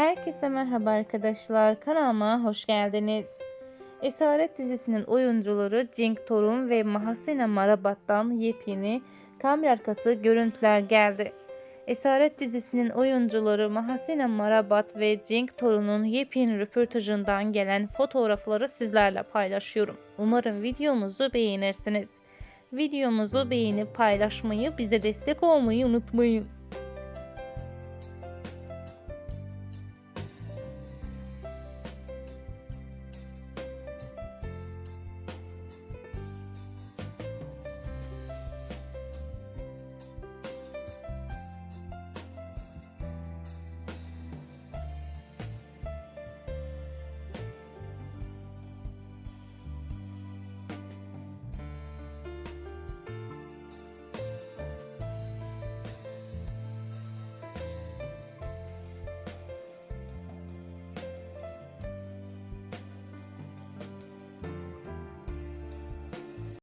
Herkese merhaba arkadaşlar. Kanalıma hoş geldiniz. Esaret dizisinin oyuncuları Cenk Torun ve Mahasina Marabat'tan yepyeni kamera arkası görüntüler geldi. Esaret dizisinin oyuncuları Mahasina Marabat ve Cenk Torun'un yepyeni röportajından gelen fotoğrafları sizlerle paylaşıyorum. Umarım videomuzu beğenirsiniz. Videomuzu beğenip paylaşmayı, bize destek olmayı unutmayın.